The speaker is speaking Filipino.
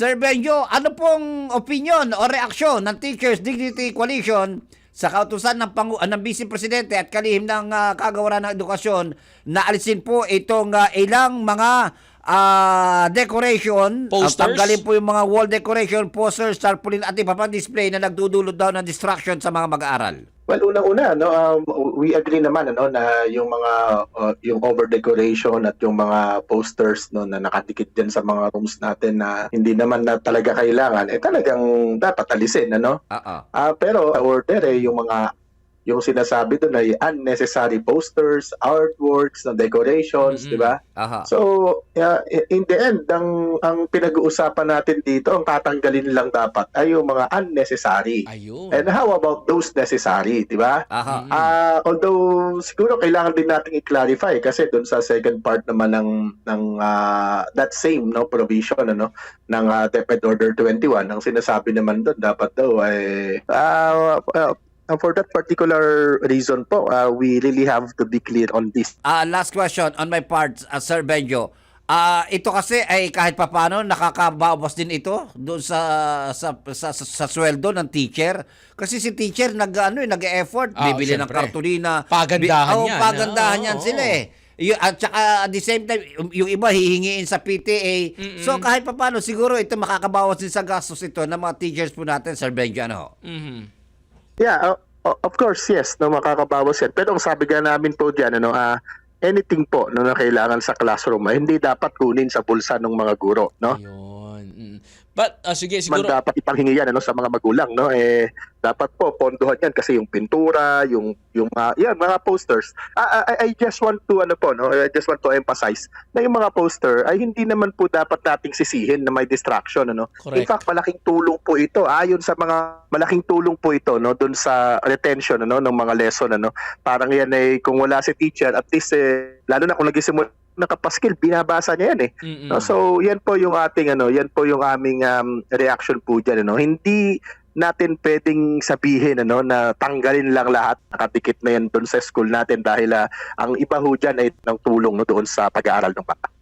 Sir Benjo, ano pong opinion o reaksyon ng Teachers Dignity Coalition sa kautusan ng, Pangu- ah, ng Vice Presidente at kalihim ng ah, kagawaran ng edukasyon na alisin po itong ah, ilang mga ah, decoration, Posters? tanggalin po yung mga wall decoration, posters, tarpaulin at iba pang display na nagdudulot daw ng distraction sa mga mag-aaral. Well, unang-una, no, um, we agree naman ano na yung mga uh, yung over decoration at yung mga posters no na nakadikit diyan sa mga rooms natin na hindi naman na talaga kailangan eh talagang dapat alisin ano. Oo. Ah, pero order eh yung mga yung sinasabi doon ay unnecessary posters, artworks, na decorations, Mhm. di ba? So, yeah, in the end, ang, ang pinag-uusapan natin dito, ang tatanggalin lang dapat ay yung mga unnecessary. Ayun. And how about those necessary, di ba? Ah, although siguro kailangan din nating i-clarify kasi doon sa second part naman ng ng ah, that same no provision ano ng ah, DepEd Order 21 ang sinasabi naman doon dapat daw ay ah, ah, for that particular reason po ah, we really have to be clear on this Ah, last question on my part, uh, Sir Benjo. Ah, ito kasi ay kahit papaano nakakabawas din ito doon sa sa, sa sa sa sweldo ng teacher kasi si teacher nag ano eh, nag-effort Ah, bibili ng syempre. kartulina Pagandahan oh, yan, pagandahan ah. yan Oo, sila oo. eh Y- at saka at the same time yung- yung iba hihingiin sa PTA so kahit papaano siguro ito makakabawas din sa gastos ito ng mga teachers po natin Sir Benjo ano ho? Yeah, o- of course, yes, no, makakabawas yan. Pero ang sabi nga namin po diyan, ano, ah, anything po no, na kailangan sa classroom, ay hindi dapat kunin sa bulsa ng mga guro, no? Ayun. But, ah, sige, man siguro, dapat ipanghingi yan ano sa mga magulang no? Eh dapat po pondohan yan kasi yung pintura yung yung mga yan mga posters. I, I, I just want to ano po no? I just want to emphasize na yung mga poster ay hindi naman po dapat nating sisihin na may distraction ano? In Correct. fact malaking tulong po ito ayon sa mga malaking tulong po ito no? Doon sa retention ano ng mga lesson ano? Parang yan ay kung wala si teacher at least eh, lalo na kung nagisimula nakapaskil binabasa niya yan eh. No, so, yan po yung ating ano, yan po yung aming um, reaction po diyan ano. Hindi natin pwedeng sabihin ano na tanggalin lang lahat nakatikit na yan doon sa school natin dahil ah, ang iba ho dyan ay ng tulong no doon sa pag-aaral ng bata.